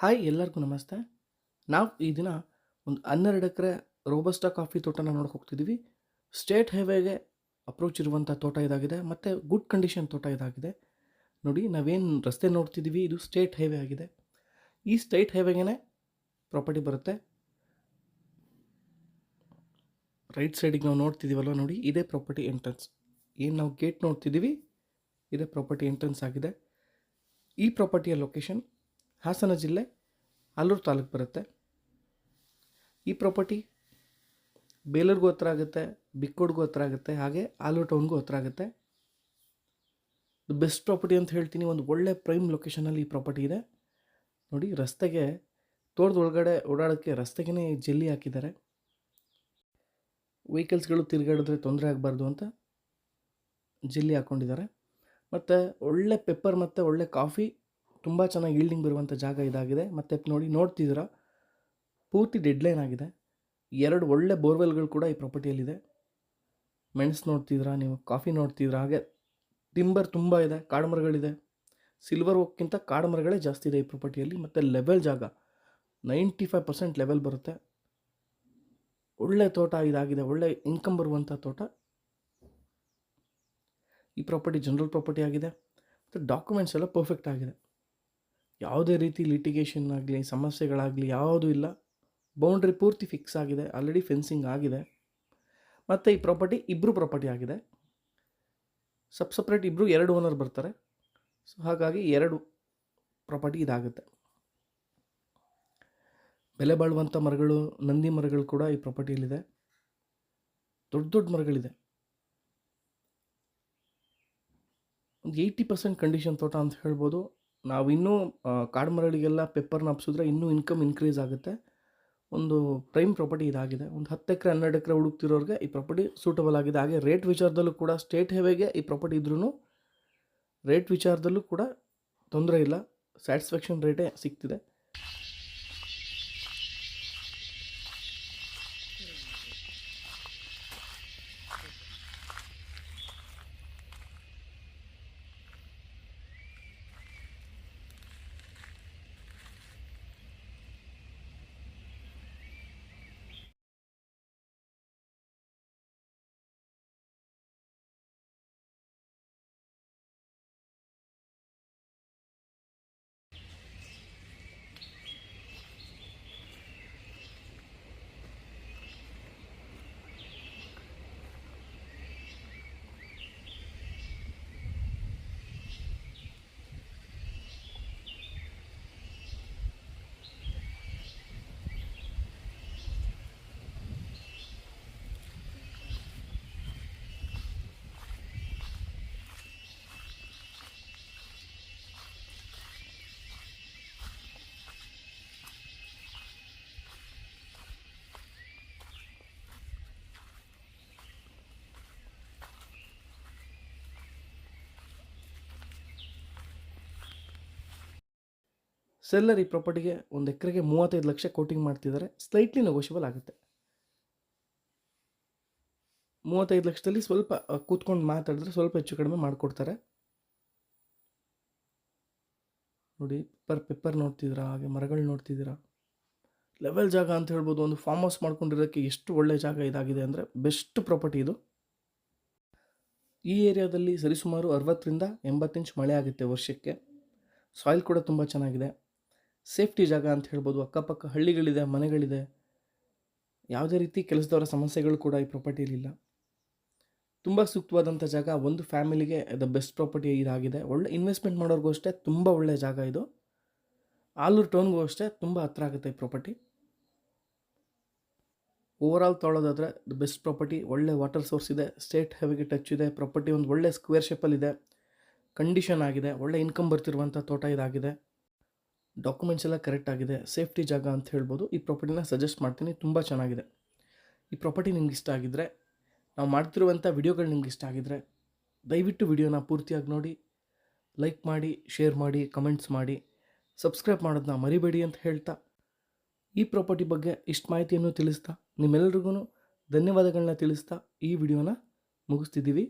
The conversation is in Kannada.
ಹಾಯ್ ಎಲ್ಲರಿಗೂ ನಮಸ್ತೆ. ನಾವು ಈ ದಿನ ಒಂದು ಹನ್ನೆರಡು ಎಕರೆ ರೋಬಸ್ಟಾ ಕಾಫಿ ತೋಟನ ನೋಡಕ್ಕೆ ಹೋಗ್ತಿದ್ದೀವಿ ಸ್ಟೇಟ್ ಹೈವೇಗೆ ಅಪ್ರೋಚ್ ಇರುವಂಥ ತೋಟ ಇದಾಗಿದೆ, ಮತ್ತು ಗುಡ್ ಕಂಡೀಷನ್ ತೋಟ ಇದಾಗಿದೆ. ನೋಡಿ, ನಾವೇನು ರಸ್ತೆ ನೋಡ್ತಿದ್ದೀವಿ ಇದು ಸ್ಟೇಟ್ ಹೈವೇ ಆಗಿದೆ. ಈ ಸ್ಟೇಟ್ ಹೈವೇಗೆ ಪ್ರಾಪರ್ಟಿ ಬರುತ್ತೆ. ರೈಟ್ ಸೈಡಿಗೆ ನಾವು ನೋಡ್ತಿದ್ದೀವಲ್ವ ನೋಡಿ, ಇದೇ ಪ್ರಾಪರ್ಟಿ ಎಂಟ್ರೆನ್ಸ್. ಏನು ನಾವು ಗೇಟ್ ನೋಡ್ತಿದ್ದೀವಿ ಇದೇ ಪ್ರಾಪರ್ಟಿ ಎಂಟ್ರೆನ್ಸ್ ಆಗಿದೆ. ಈ ಪ್ರಾಪರ್ಟಿಯ ಲೊಕೇಶನ್ ಹಾಸನ ಜಿಲ್ಲೆ ಅಲ್ಲೂರು ತಾಲೂಕು ಬರುತ್ತೆ. ಈ ಪ್ರಾಪರ್ಟಿ ಬೇಲೂರಿಗೂ ಹತ್ರ ಆಗುತ್ತೆ, ಬಿಕ್ಕೋಡ್ಗೂ ಹತ್ರ ಆಗುತ್ತೆ, ಹಾಗೆ ಆಲೂರು ಟೌನ್ಗೂ ಹತ್ರ ಆಗುತ್ತೆ. ಬೆಸ್ಟ್ ಪ್ರಾಪರ್ಟಿ ಅಂತ ಹೇಳ್ತೀನಿ, ಒಂದು ಒಳ್ಳೆ ಪ್ರೈಮ್ ಲೊಕೇಶನಲ್ಲಿ ಈ ಪ್ರಾಪರ್ಟಿ ಇದೆ. ನೋಡಿ, ರಸ್ತೆಗೆ ತೋಟದ ಒಳಗಡೆ ಓಡಾಡೋಕ್ಕೆ ರಸ್ತೆಗೇ ಜಲ್ಲಿ ಹಾಕಿದ್ದಾರೆ. ವೆಹಿಕಲ್ಸ್ಗಳು ತಿರುಗಾಡಿದ್ರೆ ತೊಂದರೆ ಆಗಬಾರ್ದು ಅಂತ ಜಲ್ಲಿ ಹಾಕ್ಕೊಂಡಿದ್ದಾರೆ ಮತ್ತು ಒಳ್ಳೆ ಪೆಪ್ಪರ್ ಮತ್ತು ಒಳ್ಳೆ ಕಾಫಿ ತುಂಬ ಚೆನ್ನಾಗಿ ಈಲ್ಡಿಂಗ್ ಬರುವಂಥ ಜಾಗ ಇದಾಗಿದೆ. ಮತ್ತು ನೋಡಿ, ನೋಡ್ತಿದ್ದೀರಾ? ಪೂರ್ತಿ ಡೆಡ್ಲೈನ್ ಆಗಿದೆ. ಎರಡು ಒಳ್ಳೆ ಬೋರ್ವೆಲ್ಗಳು ಕೂಡ ಈ ಪ್ರಾಪರ್ಟಿಯಲ್ಲಿದೆ ಮೆಣಸು ನೋಡ್ತಿದ್ದೀರಾ ನೀವು? ಕಾಫಿ ನೋಡ್ತಿದ್ದೀರಾ? ಹಾಗೆ ಟಿಂಬರ್ ತುಂಬ ಇದೆ ಕಾಡು ಮರಗಳಿದೆ ಸಿಲ್ವರ್ ಓಕ್ಕಿಂತ ಕಾಡು ಮರಗಳೇ ಜಾಸ್ತಿ ಇದೆ ಈ ಪ್ರಾಪರ್ಟಿಯಲ್ಲಿ ಮತ್ತು ಲೆವೆಲ್ ಜಾಗ ನೈಂಟಿ ಫೈವ್ ಪರ್ಸೆಂಟ್ ಲೆವೆಲ್ ಬರುತ್ತೆ. ಒಳ್ಳೆ ತೋಟ ಇದಾಗಿದೆ, ಒಳ್ಳೆ ಇನ್ಕಮ್ ಬರುವಂಥ ತೋಟ. ಈ ಪ್ರಾಪರ್ಟಿ ಜನರಲ್ ಪ್ರಾಪರ್ಟಿ ಆಗಿದೆ. ಮತ್ತು ಡಾಕ್ಯುಮೆಂಟ್ಸ್ ಎಲ್ಲ ಪರ್ಫೆಕ್ಟ್ ಆಗಿದೆ. ಯಾವುದೇ ರೀತಿ ಲಿಟಿಗೇಷನ್ ಆಗಲಿ, ಸಮಸ್ಯೆಗಳಾಗಲಿ ಯಾವುದೂ ಇಲ್ಲ. ಬೌಂಡ್ರಿ ಪೂರ್ತಿ ಫಿಕ್ಸ್ ಆಗಿದೆ. ಆಲ್ರೆಡಿ ಫೆನ್ಸಿಂಗ್ ಆಗಿದೆ. ಮತ್ತು ಈ ಪ್ರಾಪರ್ಟಿ ಇಬ್ಬರು ಪ್ರಾಪರ್ಟಿ ಆಗಿದೆ. ಸಬ್ ಸಪ್ರೇಟ್ ಇಬ್ಬರು ಎರಡು ಓನರ್ ಬರ್ತಾರೆ. ಸೊ ಹಾಗಾಗಿ ಎರಡು ಪ್ರಾಪರ್ಟಿ ಇದಾಗುತ್ತೆ. ಬೆಲೆ ಬಾಳುವಂಥ ಮರಗಳು, ನಂದಿ ಮರಗಳು ಕೂಡ ಈ ಪ್ರಾಪರ್ಟಿಯಲ್ಲಿದೆ ದೊಡ್ಡ ದೊಡ್ಡ ಮರಗಳಿದೆ. ಒಂದು ಏಯ್ಟಿ ಪರ್ಸೆಂಟ್ ಕಂಡೀಷನ್ ತೋಟ ಅಂತ ಹೇಳ್ಬೋದು. ನಾವು ಇನ್ನೂ ಕಾಡು ಮರಳಿಗೆಲ್ಲ ಪೆಪ್ಪರ್ನ ಹಬ್ಸಿದ್ರೆ ಇನ್ನೂ ಇನ್ಕಮ್ ಇನ್ಕ್ರೀಸ್ ಆಗುತ್ತೆ. ಒಂದು ಪ್ರೈಮ್ ಪ್ರಾಪರ್ಟಿ ಇದಾಗಿದೆ. ಒಂದು ಹತ್ತು ಎಕರೆ, ಹನ್ನೆರಡು ಎಕರೆ ಹುಡುಕ್ತಿರೋರಿಗೆ ಈ ಪ್ರಾಪರ್ಟಿ ಸೂಟಬಲ್ ಆಗಿದೆ. ಹಾಗೆ ರೇಟ್ ವಿಚಾರದಲ್ಲೂ ಕೂಡ ಸ್ಟೇಟ್ ಹೇವೆಗೆ ಈ ಪ್ರಾಪರ್ಟಿ ಇದ್ರೂ ರೇಟ್ ವಿಚಾರದಲ್ಲೂ ಕೂಡ ತೊಂದರೆ ಇಲ್ಲ. ಸ್ಯಾಟಿಸ್ಫ್ಯಾಕ್ಷನ್ ರೇಟೇ ಸಿಗ್ತಿದೆ. ಸೆಲ್ಲರ್ ಈ ಪ್ರಾಪರ್ಟಿಗೆ ಒಂದು ಎಕರೆಗೆ ಮೂವತ್ತೈದು ಲಕ್ಷ ಕೋಟಿಂಗ್ ಮಾಡ್ತಿದ್ದಾರೆ ಸ್ಲೈಟ್ಲಿ ನೆಗೋಷಿಯಬಲ್ ಆಗುತ್ತೆ. ಮೂವತ್ತೈದು ಲಕ್ಷದಲ್ಲಿ ಸ್ವಲ್ಪ ಕೂತ್ಕೊಂಡು ಮಾತಾಡಿದ್ರೆ ಸ್ವಲ್ಪ ಹೆಚ್ಚು ಕಡಿಮೆ ಮಾಡಿಕೊಡ್ತಾರೆ. ನೋಡಿ ಪೆಪ್ಪರ್ ಪೆಪ್ಪರ್ ನೋಡ್ತಿದ್ದೀರಾ, ಹಾಗೆ ಮರಗಳು ನೋಡ್ತಿದ್ದೀರಾ. ಲೆವೆಲ್ ಜಾಗ ಅಂತ ಹೇಳ್ಬೋದು, ಒಂದು ಫಾರ್ಮ್ ಹೌಸ್ ಮಾಡ್ಕೊಂಡಿರೋಕ್ಕೆ ಎಷ್ಟು ಒಳ್ಳೆ ಜಾಗ ಇದಾಗಿದೆ ಅಂದರೆ ಬೆಸ್ಟ್ ಪ್ರಾಪರ್ಟಿ ಇದು. ಈ ಏರಿಯಾದಲ್ಲಿ ಸರಿಸುಮಾರು ಅರವತ್ತರಿಂದ ಎಂಬತ್ತು ಇಂಚ್ ಮಳೆ ಆಗುತ್ತೆ ವರ್ಷಕ್ಕೆ. ಸಾಯಿಲ್ ಕೂಡ ತುಂಬ ಚೆನ್ನಾಗಿದೆ. ಸೇಫ್ಟಿ ಜಾಗ ಅಂತ ಹೇಳ್ಬೋದು, ಅಕ್ಕಪಕ್ಕ ಹಳ್ಳಿಗಳಿದೆ, ಮನೆಗಳಿದೆ. ಯಾವುದೇ ರೀತಿ ಕೆಲಸದವರ ಸಮಸ್ಯೆಗಳು ಕೂಡ ಈ ಪ್ರಾಪರ್ಟಿಯಲ್ಲಿಲ್ಲ ತುಂಬ ಸೂಕ್ತವಾದಂಥ ಜಾಗ, ಒಂದು ಫ್ಯಾಮಿಲಿಗೆ ದ ಬೆಸ್ಟ್ ಪ್ರಾಪರ್ಟಿ ಇದಾಗಿದೆ. ಒಳ್ಳೆ ಇನ್ವೆಸ್ಟ್ಮೆಂಟ್ ಮಾಡೋರಿಗೂ ಅಷ್ಟೇ ತುಂಬ ಒಳ್ಳೆಯ ಜಾಗ ಇದು. ಆಲೂರು ಟೌನ್ಗೂ ಅಷ್ಟೇ ತುಂಬ ಹತ್ರ ಆಗುತ್ತೆ ಈ ಪ್ರಾಪರ್ಟಿ ಓವರಾಲ್ ತೊಳೋದಾದರೆ ದ ಬೆಸ್ಟ್ ಪ್ರಾಪರ್ಟಿ ಒಳ್ಳೆ ವಾಟರ್ ಸೋರ್ಸ್ ಇದೆ ಸ್ಟೇಟ್ ಹೆವಿಗೆ ಟಚ್ ಇದೆ ಪ್ರಾಪರ್ಟಿ ಒಂದು ಒಳ್ಳೆ ಸ್ಕ್ವೇರ್ ಶೇಪಲ್ಲಿದೆ ಕಂಡೀಷನ್ ಆಗಿದೆ, ಒಳ್ಳೆ ಇನ್ಕಮ್ ಬರ್ತಿರುವಂಥ ತೋಟ ಇದಾಗಿದೆ. ಡಾಕ್ಯುಮೆಂಟ್ಸ್ ಎಲ್ಲ ಕರೆಕ್ಟ್ ಆಗಿದೆ ಸೇಫ್ಟಿ ಜಾಗ ಅಂತ ಹೇಳ್ಬೋದು. ಈ ಪ್ರಾಪರ್ಟಿನ ಸಜೆಸ್ಟ್ ಮಾಡ್ತೀನಿ, ತುಂಬ ಚೆನ್ನಾಗಿದೆ. ಈ ಪ್ರಾಪರ್ಟಿ ನಿಮ್ಗೆ ಇಷ್ಟ ಆಗಿದ್ದರೆ ನಾವು ಮಾಡ್ತಿರುವಂಥ ವಿಡಿಯೋಗಳು ನಿಮ್ಗೆ ಇಷ್ಟ ಆಗಿದ್ದರೆ ದಯವಿಟ್ಟು ವಿಡಿಯೋನ ಪೂರ್ತಿಯಾಗಿ ನೋಡಿ ಲೈಕ್ ಮಾಡಿ ಶೇರ್ ಮಾಡಿ ಕಮೆಂಟ್ಸ್ ಮಾಡಿ ಸಬ್ಸ್ಕ್ರೈಬ್ ಮಾಡೋದನ್ನ ಮರಿಬೇಡಿ ಅಂತ ಹೇಳ್ತಾ, ಈ ಪ್ರಾಪರ್ಟಿ ಬಗ್ಗೆ ಇಷ್ಟು ಮಾಹಿತಿಯನ್ನು ತಿಳಿಸ್ತಾ ನಿಮ್ಮೆಲ್ಲರಿಗೂ ಧನ್ಯವಾದಗಳನ್ನ ತಿಳಿಸ್ತಾ, ಈ ವಿಡಿಯೋನ ಮುಗಿಸ್ತಿದ್ದೀವಿ.